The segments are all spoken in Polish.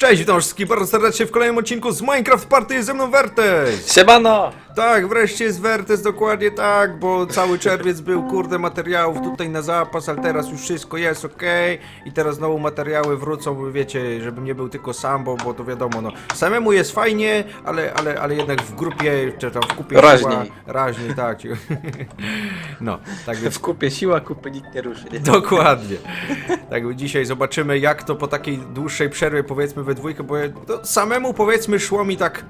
Cześć, witam wszystkich bardzo serdecznie w kolejnym odcinku z Minecraft Party jest ze mną Wertes! Siemano! Tak, wreszcie jest Wertes, dokładnie tak, bo cały czerwiec był kurde materiałów tutaj na zapas, ale teraz już wszystko jest ok i teraz znowu materiały wrócą, wiecie, żebym nie był tylko sam, bo, bo to wiadomo, no samemu jest fajnie, ale, ale, ale jednak w grupie, czy tam w kupie Raźniej. siła- raźniej, tak. No, tak więc W kupie siła, kupy nikt nie ruszy, nie? Dokładnie. Tak, dzisiaj zobaczymy, jak to po takiej dłuższej przerwie, powiedzmy we dwójkę, bo to samemu powiedzmy szło mi tak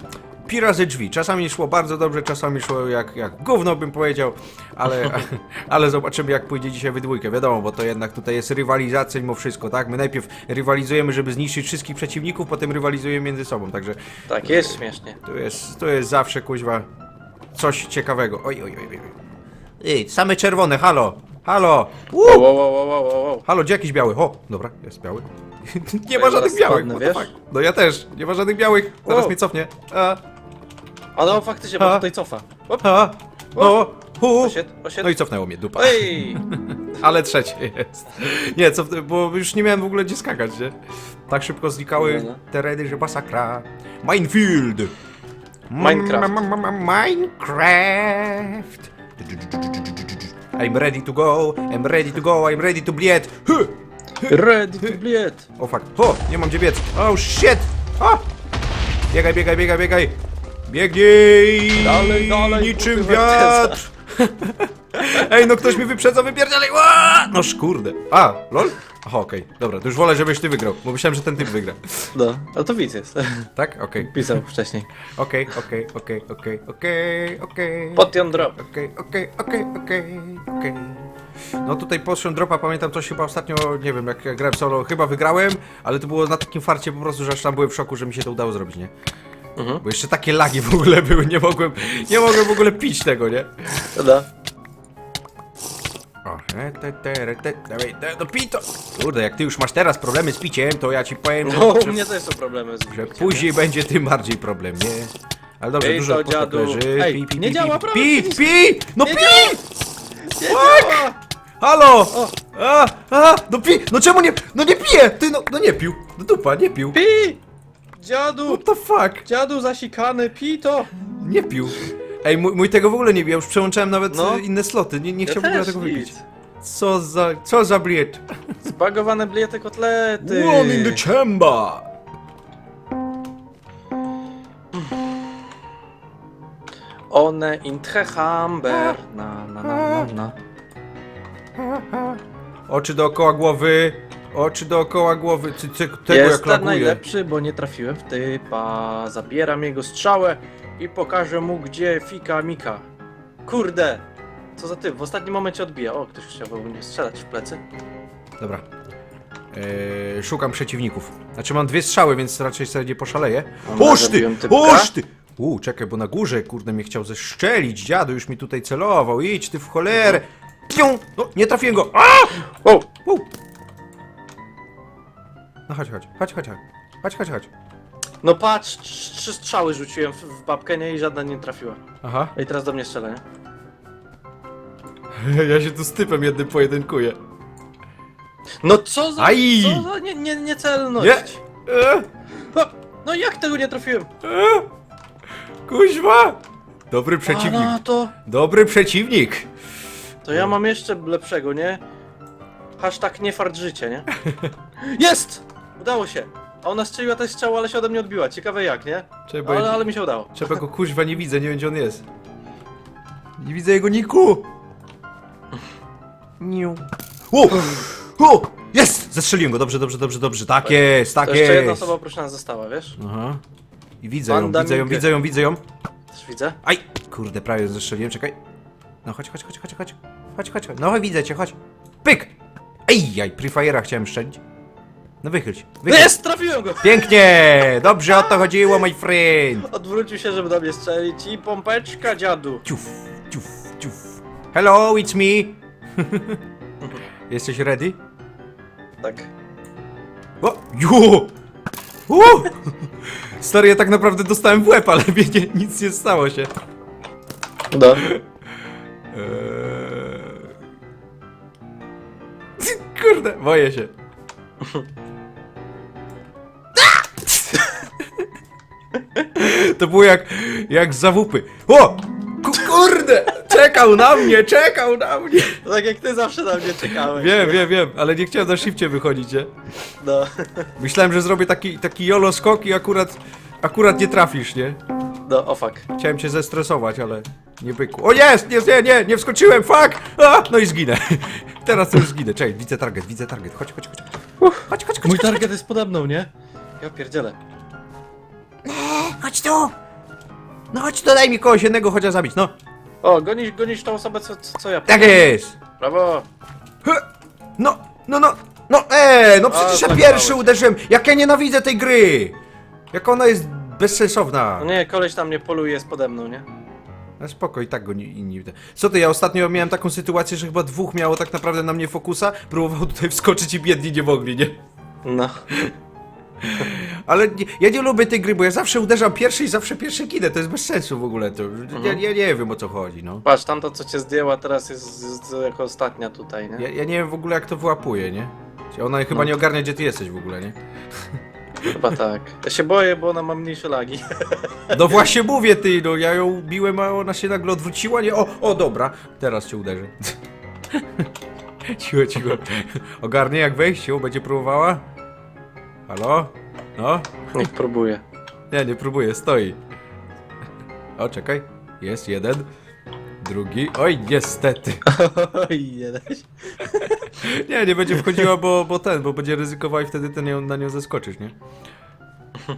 pi razy drzwi. Czasami szło bardzo dobrze, czasami szło jak, jak gówno bym powiedział, ale, ale zobaczymy, jak pójdzie dzisiaj we dwójkę. Wiadomo, bo to jednak tutaj jest rywalizacja mimo wszystko, tak? My najpierw rywalizujemy, żeby zniszczyć wszystkich przeciwników, potem rywalizujemy między sobą, także Tak, jest śmiesznie. to jest, to jest zawsze, kuźwa, coś ciekawego. Oj, oj, oj, oj. Ej, same czerwone, halo, halo! Woo! Wow, wow, wow, wow, wow, wow. Halo, gdzie jakiś biały? O, dobra, jest biały. nie ma żadnych białych, spadnę, what the wiesz? fuck? No ja też, nie ma żadnych białych. Zaraz Wow. mnie cofnie. A, A no faktycznie, bo tutaj cofa. Op, a, o, hu. osied, osied. No i cofnęło mnie dupa. Ej! Ale trzecie jest. Nie, co, bo już nie miałem w ogóle gdzie skakać, nie? Tak szybko znikały No, no. tereny, że masakra. Minefield. Minecraft. M- m- m- Minecraft. I'm ready to go, I'm ready to go, I'm ready to bleed. Huh. Ready to bleed! O fuck. O, nie mam gdzie biec. Oh shit! O! Biegaj, biegaj, biegaj, biegaj! Biegnij! Dalej, dalej, Niczym kurwa, wiatr! Ej, no ktoś mi wyprzedza, wypierdzielaj! Ła! No szkurde. A, lol? Aha, okej. Dobra, to już wolę, żebyś ty wygrał, bo myślałem, że ten typ wygra. No, ale to widz jest. Tak? Okej. Pisał wcześniej. Okej, okej, okej, okej, okej, okej. Potion drop. Okej, okej, okej, okej, okej. No tutaj poszłem dropa, pamiętam coś chyba ostatnio, nie wiem, jak, grałem solo, chyba wygrałem, ale to było na takim farcie po prostu, że aż tam byłem w szoku, że mi się to udało zrobić, nie? Mhm. Bo jeszcze takie lagi w ogóle były, nie mogłem, nie mogłem w ogóle pić tego, nie? To da. O, e, te, te, re, te, dawaj, te, no pij to! Kurde, jak ty już masz teraz problemy z piciem, to ja ci powiem, że, No, u że, mnie też są problemy z że później będzie tym bardziej problem, nie? Ale dobrze, Ej, dużo to potok dziadu. leży, Ej, pi, pi, nie pi, działa, pi, pi, przycisk. pi, no Nie pi! działa! Nie działa! Halo! A, a, no pi, no czemu nie, no nie pije, ty no, no nie pił, no dupa, nie pił. Pi! Dziadu! What the fuck? Dziadu zasikany, pi to! Nie pił. Ej, mój, mój tego w ogóle nie pił, ja już przełączałem nawet No. inne sloty, nie, nie Ja chciał w ogóle też tego wypić. nic. Co za, co za bliet. Zbagowane bliety kotlety! One in the chamber. One in the hamber. Na, na, na, na, na. Oczy dookoła głowy, oczy dookoła głowy, ty, ty, tego jak Jestem laguje. najlepszy, bo nie trafiłem w typa. Zabieram jego strzałę i pokażę mu, gdzie fika Mika. Kurde! Co za typ? W ostatnim momencie odbija. O, ktoś chciał mnie strzelać w plecy. Dobra. Eee, szukam przeciwników. Znaczy mam dwie strzały, więc raczej sobie nie poszaleję. Dobra, Oż ty! zabiłem typka. Oż ty! U, czekaj, bo na górze, kurde, mnie chciał zeszczelić. Dziadu już mi tutaj celował. Idź ty w cholerę. Pią! No, nie trafiłem go. A! O! No chodź, chodź, chodź, chodź, chodź. Chodź, chodź, chodź. No patrz, trz- trzy strzały rzuciłem w, w babkę, nie? I żadna nie trafiła. Aha. I teraz do mnie strzela, nie? Ja się tu z typem jednym pojedynkuję. No co za... Aj! Co za nie, nie, niecelność! Nie! E, No, no jak tego nie trafiłem? e, kuźwa! Dobry przeciwnik. A na to... Dobry przeciwnik. To ja mam jeszcze lepszego, nie? Hashtag nie fart życie, nie? Jest! Udało się. A ona strzeliła też strzał, ale się ode mnie odbiła. Ciekawe jak, nie? Trzeba, Ale, ale mi się udało. trzeba go kuźwa nie widzę, nie wiem gdzie on jest. Nie widzę jego niku. Niu. O! O! Jest! Zastrzeliłem go, dobrze, dobrze, dobrze, dobrze. Tak jest, tak To jeszcze jedna jest. osoba oprócz nas została, wiesz? Aha. I widzę ją, widzę ją, widzę ją, widzę ją. Też widzę. Aj! Kurde, prawie zestrzeliłem, czekaj. No chodź, chodź, chodź, chodź, chodź. Chodź, chodź, chodź. No widzę cię, chodź. Pyk! Ej, jaj, Prefire'a chciałem strzelić. No wychyl, wychyl. Jest! Trafiłem go! Pięknie! Dobrze o to chodziło, my friend. Odwrócił się, żeby do mnie strzelić i pompeczka dziadu. Ciuf, ciuf, ciuf. Hello, it's me. Jesteś ready? Tak. O! Ju! U! Stary, ja tak naprawdę dostałem w łeb, ale mnie nie, nic nie stało się. No. Kurde, boję się. To było jak, jak z zawupy. O! Ku, kurde! Czekał na mnie, czekał na mnie! Tak jak ty zawsze na mnie czekałeś. Wiem, wiem, wiem, ale nie chciałem na shifcie wychodzić, nie? No. Myślałem, że zrobię taki, taki jolo skok i akurat, akurat nie trafisz, nie? No, o fuck. Chciałem cię zestresować, ale nie pykło. O jest! Nie, nie, nie, nie wskoczyłem, fuck! A, no i zginę. Teraz już zginę. Czekaj, widzę target, widzę target. Chodź, chodź, chodź. Chodź, chodź, chodź, Mój chodź, target jest pode mną, nie? Ja pierdzielę. chodź tu! No chodź tu, daj mi kogoś jednego chociaż zabić, no. O, gonisz, gonisz tą osobę, co, co, co ja Tak jest! Brawo! Hy! No, no, no, no, eee, no przecież ja pierwszy uderzyłem. Jak ja nienawidzę tej gry! Jak ona jest bezsensowna. No nie, koleś tam mnie poluje, jest pode mną, nie? No spoko, i tak go nie, inni widzę. Co ty, ja ostatnio miałem taką sytuację, że chyba dwóch miało tak naprawdę na mnie fokusa, próbował tutaj wskoczyć i biedni nie mogli, nie? No. Ale nie, ja nie lubię tej gry, bo ja zawsze uderzam pierwszy i zawsze pierwszy ginę, to jest bez sensu w ogóle, to ja, ja nie wiem o co chodzi, no. Patrz, tamto co cię zdjęła teraz jest, jest jako ostatnia tutaj, nie? Ja, ja nie wiem w ogóle jak to wyłapuje, nie? Ona chyba No. nie ogarnia gdzie ty jesteś w ogóle, nie? Chyba tak. Ja się boję, bo ona ma mniejsze lagi. No właśnie mówię ty, no ja ją biłem, a ona się nagle odwróciła, nie? O, o dobra, teraz cię uderzę. cicho, cicho. Ogarnie jak wejść, ją będzie próbowała? Halo? No? Niech próbuje. Nie, nie próbuję, stoi. O, czekaj. Jest jeden. Drugi. Oj, niestety. Oj, jeden. Nie, nie będzie wchodziła, bo, bo ten, bo będzie ryzykowała i wtedy ten ją, na nią zeskoczysz, nie?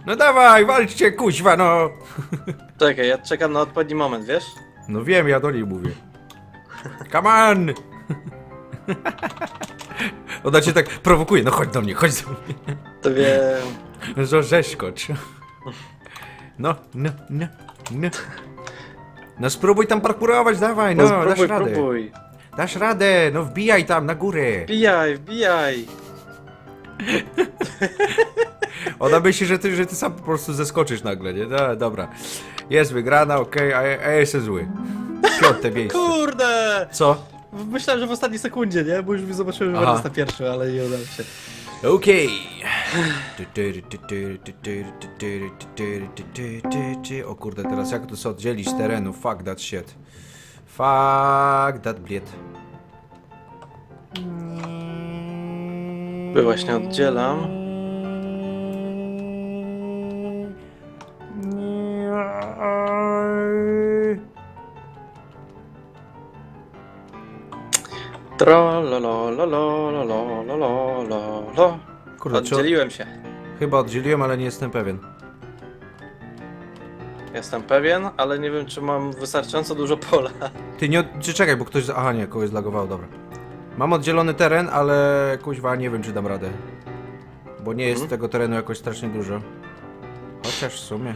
No dawaj, walczcie, kuźwa, no! Czekaj, ja czekam na odpowiedni moment, wiesz? No wiem, ja do niej mówię. Come on! Ona cię tak prowokuje, no chodź do mnie, chodź do mnie. To wiem. Że rzeźkocz. No, no, no, no. No spróbuj tam parkurować, dawaj, no, No, dasz próbuj, radę. próbuj. Dasz radę, no wbijaj tam na górę. Wbijaj, wbijaj. Ona myśli, że ty, że ty sam po prostu zeskoczysz nagle, nie? No, dobra. Jest wygrana, okej, a, ja- a ja jestem zły. Piąte miejsce. Kurde! Co? Myślałem, że w ostatniej sekundzie, nie? Bo już zobaczyłem, że Aha. będę na pierwszy, ale nie udało się. Okej. O kurde, teraz jak to się oddzielić terenu? Fuck that shit. Fuck that bliet. Właśnie oddzielam. Tra la la la la la la la la la la. Kurde, czy, Oddzieliłem się. chyba oddzieliłem, ale nie jestem pewien. Jestem pewien, ale nie wiem, czy mam wystarczająco dużo pola. Ty nie, od- czy czekaj, bo ktoś, aha nie, kogoś zlagowało, dobra. Mam oddzielony teren, ale kuźwa nie wiem, czy dam radę. Bo nie jest Mhm. tego terenu jakoś strasznie dużo. Chociaż w sumie.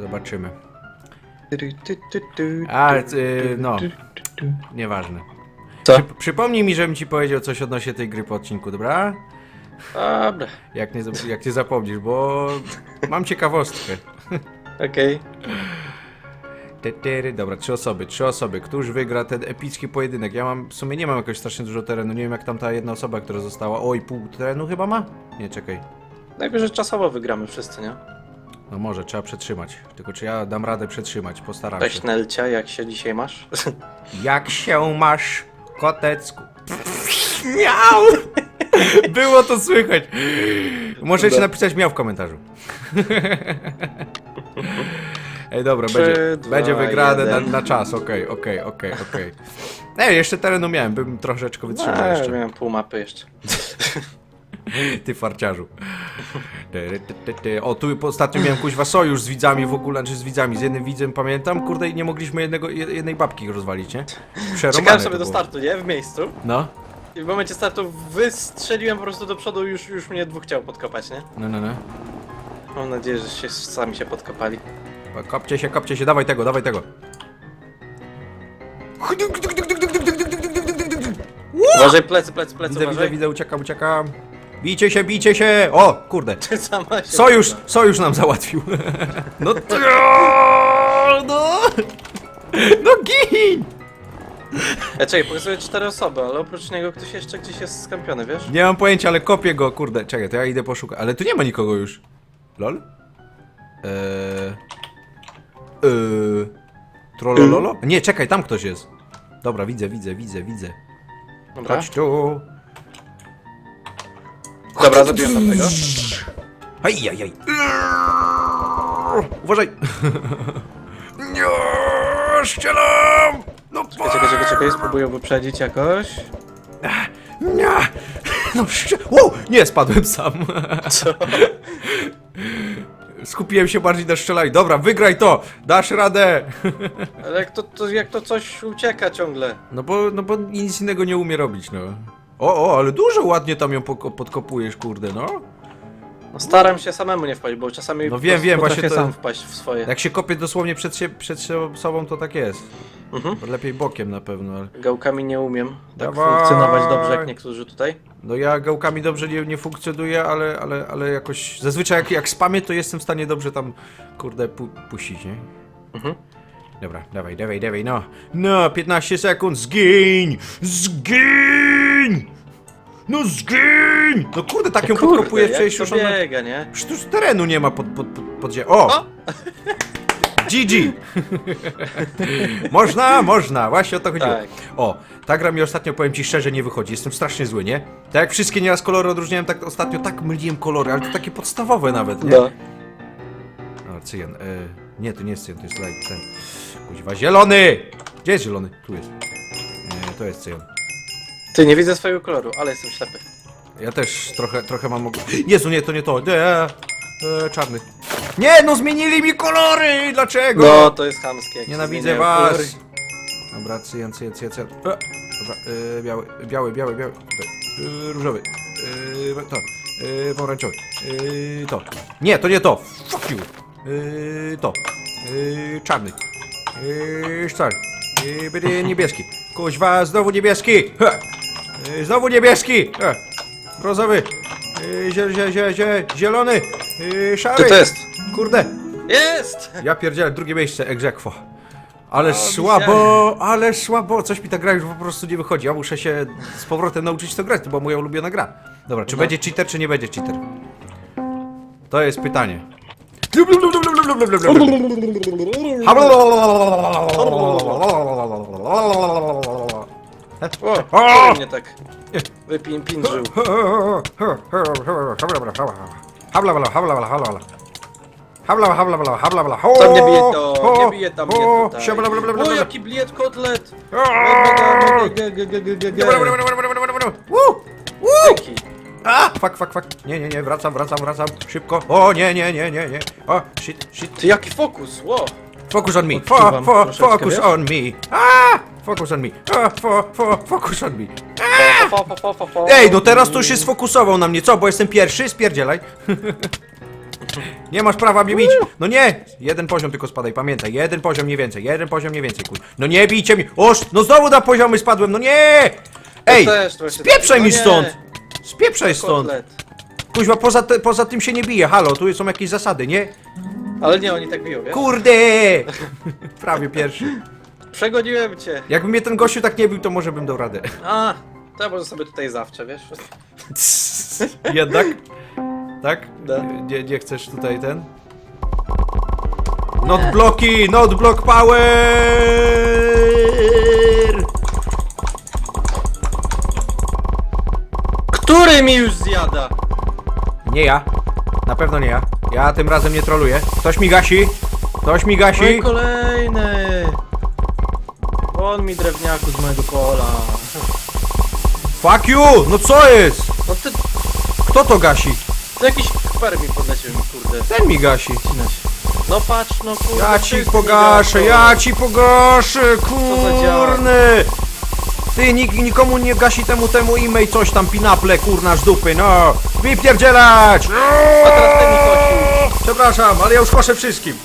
Zobaczymy. A, y, no. Nieważne. Co? Przy, przypomnij mi, żebym ci powiedział coś odnośnie tej gry po odcinku, dobra? Dobra, Jak nie, jak nie zapomnisz, bo mam ciekawostkę. okej. Tetery, dobra, trzy osoby, trzy osoby. Któż wygra ten epicki pojedynek? Ja mam, w sumie nie mam jakoś strasznie dużo terenu, nie wiem jak tam ta jedna osoba, która została. Oj, pół terenu chyba ma? Nie, czekaj. Najwyżej czasowo wygramy wszyscy, nie? No może, trzeba przetrzymać. Tylko czy ja dam radę przetrzymać, postaram Cześć się. Nelcia, jak się dzisiaj masz? Jak się masz, kotecku? Miał! Było to słychać. Możecie Dobra. napisać miał w komentarzu. Ej, dobra, Trzy, będzie, dwa, będzie wygrane na, jeden. na czas, okej, okej, okej, okej. Ej, jeszcze terenu miałem, bym troszeczkę wytrzymał No, jeszcze. miałem pół mapy jeszcze. Ty farciarzu. O, tu ostatnio miałem kuźwa sojusz z widzami w ogóle, czy z widzami, z jednym widzem pamiętam, kurde i nie mogliśmy jednego, jed- jednej babki rozwalić, nie? Przerąbane Czekałem sobie do startu, nie? W miejscu. No, I w momencie startu wystrzeliłem po prostu do przodu już, już mnie dwóch chciał podkopać, nie? no, no, no. Mam nadzieję, że się sami się podkopali. Kopcie się, kopcie się, dawaj tego, dawaj tego. Uważaj, plecy, plecy, plecy, Widzę, widzę, uważaj. widzę, uciekam, uciekam. Bijcie się, bijcie się! O, kurde. Ty sama się Sojusz, sojusz nam załatwił. No to... No! No gin! Ja czekaj, pokazuję cztery osoby, ale oprócz niego ktoś jeszcze gdzieś jest skampiony, wiesz? Nie mam pojęcia, ale kopię go, kurde. Czekaj, to ja idę poszukać. Ale tu nie ma nikogo już. Lol? Eee... Eee... Trollololo? Nie, czekaj, tam ktoś jest. Dobra, widzę, widzę, widzę, widzę. Dobra, Chodź tu. Dobra zabiłem tamtego. Hej, jaj, jaj. Uważaj. Nie, strzelam! No Czekaj, czekaj, czekaj, czekaj, spróbuję wyprzedzić jakoś. Nie! No. Wow! Nie, spadłem sam. Co? Skupiłem się bardziej na strzelaniu. Dobra, wygraj to! Dasz radę! Ale jak to, to, jak to coś ucieka ciągle. No bo, no bo nic innego nie umie robić, no. O, o, ale dużo ładnie tam ją poko- podkopujesz, kurde, no. No staram się samemu nie wpaść, bo czasami No wiem, wiem, potrafię właśnie to- sam wpaść w swoje. Jak się kopie dosłownie przed, się, przed sobą, to tak jest. Mhm. Lepiej bokiem na pewno, ale... Gałkami nie umiem tak Dawaj. funkcjonować dobrze jak niektórzy tutaj. No ja gałkami dobrze nie, nie funkcjonuję, ale, ale, ale jakoś... Zazwyczaj jak, jak spamię, to jestem w stanie dobrze tam, kurde, pu puścić, nie? Mhm. Dobra, dawaj, dawaj, dawaj, no. No, 15 sekund, zgiń! Zgiń! No zgiń! No kurde, tak ją podkopujesz jak przecież to już ona... biega, nie? Przecież tu już terenu nie ma pod, pod, pod, pod zie- O! O! GG! można, można, właśnie o to chodziło. Tak. O, ta gra mi ostatnio, powiem ci szczerze, nie wychodzi. Jestem strasznie zły, nie? Tak jak wszystkie nieraz kolory odróżniałem, tak ostatnio tak myliłem kolory, ale to takie podstawowe nawet, nie? No. Cyjan. E, nie, to nie jest cyjan, to jest light, ten. Kuźwa, zielony! Gdzie jest zielony? Tu jest. E, to jest cyjan. Ty, nie widzę swojego koloru, ale jestem ślepy. Ja też trochę, trochę mam... og- Jezu, nie, to nie to. Nie, e, czarny. Nie, no zmienili mi kolory! Dlaczego? No, to jest chamskie. jak się Nienawidzę zmieniają was! kolory. Dobra, cyjan, cyjan, cyjan, cyjan. E, dobra, e, biały, biały, biały, biały. E, różowy. E, to. E, pomarańczowy. E, to. Nie, to nie to. Fuck you. E, to. E, czarny. E, czarny. E, będzie niebieski. Kuźwa, znowu niebieski. Ha. E, znowu niebieski. Ha. Brązowy. E, zie, zie, zie, zie, zielony. E, szary. To jest. Kurde. Jest! Ja pierdzielę, drugie miejsce, egzekwo. Ale O, słabo, ale słabo. Coś mi ta gra już po prostu nie wychodzi. Ja muszę się z powrotem nauczyć to grać, to była moja ulubiona gra. Dobra, czy No. będzie cheater, czy nie będzie cheater? To jest pytanie. O, O! mnie tak wypindrzył. Tam nie bije to, nie bije tam mnie tutaj. O, jaki bliet kotlet! Dzięki. A! Fuck, fuck, fuck. Nie, nie, nie, wracam, wracam, wracam. Szybko. O, nie, nie, nie, nie, nie. O, shit, shit. Ty, jaki fokus, ło! Focus on me. Fo, Odczuwam fo, troszeczkę, focus wiesz? on me. A! Focus on me. A, fo, fo, focus on me. Fo, fo. Ej, no teraz to się sfokusował na mnie. Co, bo jestem pierwszy? Spierdzielaj. Nie masz prawa mnie bić. No nie! Jeden poziom tylko spadaj, pamiętaj. Jeden poziom, nie więcej. Jeden poziom, nie więcej, kuj. No nie bijcie mnie. Oż, no znowu na poziomy spadłem, no nie! Ej, też trochę spieprzaj tak- mi no nie, stąd! Spieprzaj stąd! Kotlet. Kuźwa, poza, te, poza tym się nie bije. Halo, tu są jakieś zasady, nie? Ale nie, oni tak biją, wiesz? Kurde! Prawie pierwszy. Przegoniłem cię. Jakby mnie ten gościu tak nie bił, to może bym dał radę. A, to ja może sobie tutaj zawsze, wiesz? Jednak? Tak? Da. Nie, nie chcesz tutaj ten? Not bloki! Not block power! Który mi już zjada? Nie ja. Na pewno nie ja. Ja tym razem nie troluję. Ktoś mi gasi. Ktoś mi No i gasi. kolejny. On mi drewniaku z mojego pola. Fuck you! No co jest? No ty, Kto to gasi? to jakiś kwer mi podleciał mi, kurde. Ten mi gasi. No patrz, no kurde. Ja ci wszyscy pogaszę, ja ci pogaszę, za kurny! Ty, nik, nikomu nie gasi temu temu e-mail coś tam, pinaple, kurna z dupy, no! Wypierdzielać! A teraz ten mi. Przepraszam, ale ja już koszę wszystkim.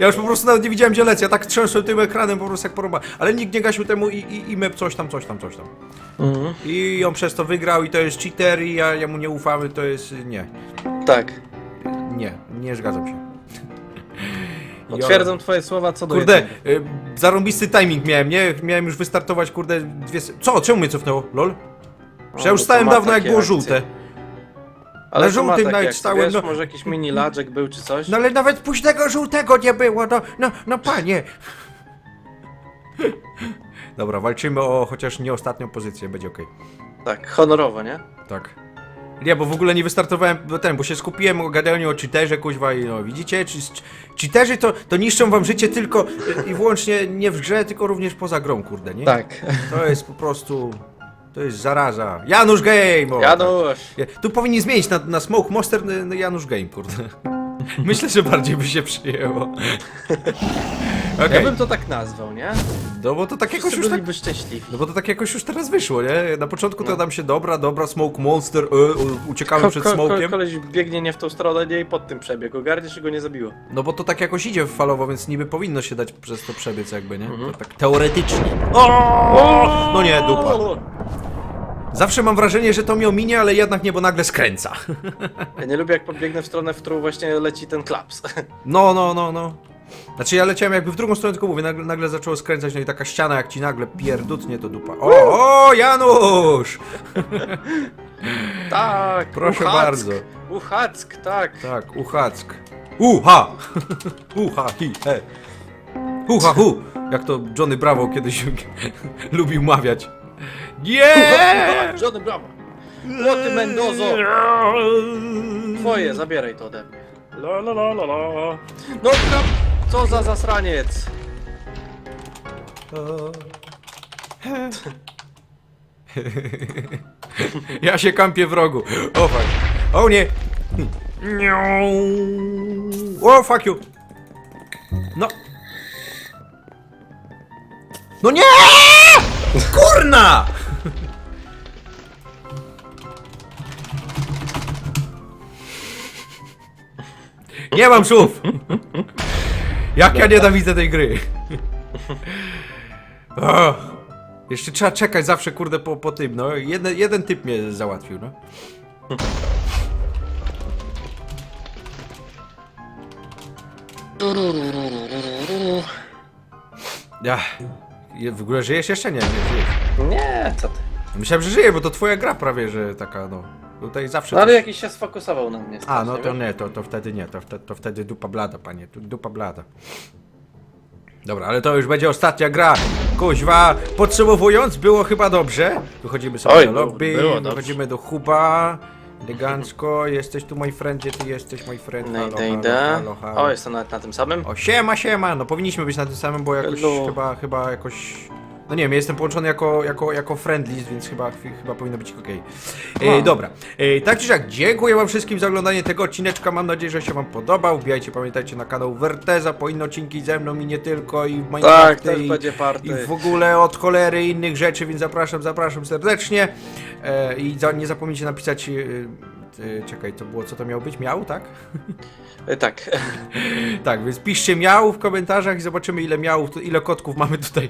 Ja już po prostu nawet nie widziałem gdzie lecę, ja tak trzęsłem tym ekranem po prostu jak porąba. Ale nikt nie gasił temu i, i, i coś tam, coś tam, coś tam. Mhm. I on przez to wygrał i to jest cheater i ja, ja mu nie ufamy, to jest... nie. Tak. Nie, nie zgadzam się. Potwierdzam twoje słowa co do Kurde, jednego. y, zarąbisty timing miałem, nie? Miałem już wystartować, kurde, dwie... se- Co? Czemu mnie cofnęło? Lol? Przecież ja już stałem dawno jak było żółte. Ale żółtym nawet stałem, Wiesz, no- może jakiś mini ladżek był czy coś? No ale nawet późnego żółtego nie było, no, no, no panie. Dobra, walczymy o chociaż nie ostatnią pozycję, będzie okej. Tak, honorowo, nie? Tak. Nie, bo w ogóle nie wystartowałem bo ten, bo się skupiłem o gadaniu o cheaterze, kuźwa i no widzicie, czy, czy, cheaterzy to, to niszczą wam życie tylko y, i wyłącznie nie w grze, tylko również poza grą, kurde, nie? Tak. To jest po prostu, to jest zaraza. Janusz Game! O, tak. Janusz! Ja- Tu powinni zmienić na, na Smoke Monster na Janusz Game, kurde. Myślę, że bardziej by się przyjęło. Okej, Ja bym to tak nazwał, nie? no bo to tak jakoś Wszyscy już tak... byliby szczęśliwi. No bo to tak jakoś już teraz wyszło, nie? Na początku to No. nam się dobra, dobra, Smoke Monster, e, e, uciekamy przed smokiem. koleś biegnie nie w tą stronę, nie i pod tym przebiegł. Ogarniesz i go nie zabiło. No bo to tak jakoś idzie falowo, więc niby powinno się dać przez to przebiec jakby, nie? Mhm. To tak teoretycznie. O! No nie, dupa. Zawsze mam wrażenie, że to mnie ominie, ale jednak nie, bo nagle skręca. Ja nie lubię jak podbiegnę w stronę, w którą właśnie leci ten klaps. No, no, no, no. Znaczy ja leciałem jakby w drugą stronę, tylko mówię, nagle, nagle zaczęło skręcać, no i taka ściana jak ci nagle pierdutnie to dupa. O, o Janusz! Tak! Proszę Uchack, bardzo. Uchack, tak. Tak, uchack. Uha! Uha, hi, he. Uha, hu! Jak to Johnny Bravo kiedyś lubił mawiać. Nie! Johnny Bravo. Łoty Mendozo. Twoje, zabieraj to ode mnie. La, la, la, la, la. No krap, co za zasraniec. Ja się kampię w rogu. O fuck. O nie. Nią. O fuck you. No. No nie! Kurna! Nie mam słów. Jak ja nienawidzę tej gry. O, jeszcze trzeba czekać zawsze, kurde, po, po tym, no. Jeden, jeden typ mnie załatwił, no. Ja. W ogóle żyjesz jeszcze? Nie, nie żyjesz. Nie, co ty. Myślałem, że żyje, bo to twoja gra prawie, że taka, no. Tutaj zawsze... No ale coś- jakiś się sfokusował na mnie. A, no to nie, to, to wtedy nie, to, wtedy, to wtedy dupa blada, panie, tu dupa blada. Dobra, ale to już będzie ostatnia gra. Kuźwa, podsumowując, było chyba dobrze. Wychodzimy sobie Oj, do lobby, było wychodzimy do huba. Elegancko, jesteś tu, mój friend, gdzie ty jesteś, mój friend? No idę, idę. O, jestem nawet na tym samym. O, siema, siema, no powinniśmy być na tym samym, bo jakoś Hello. chyba, chyba jakoś... No nie wiem, ja jestem połączony jako, jako, jako friend list, więc chyba, chyba powinno być okej. E. Dobra, e, tak czy siak, dziękuję wam wszystkim za oglądanie tego odcineczka, mam nadzieję, że się wam podobał. Wbijajcie, pamiętajcie, na kanał Werteza, po inne odcinki ze mną i nie tylko, i w Tak, Minecrafty, też i, będzie i party. w ogóle od cholery innych rzeczy, więc zapraszam, zapraszam serdecznie. E, I za, nie zapomnijcie napisać... E, czekaj, to było, co to miało być? Miał, tak? E, Tak. Tak, więc piszcie miał w komentarzach i zobaczymy ile miałów, ile kotków mamy tutaj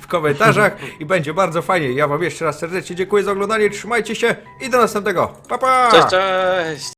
w komentarzach i będzie bardzo fajnie. Ja wam jeszcze raz serdecznie dziękuję za oglądanie, trzymajcie się i do następnego. Pa pa! Cześć, cześć!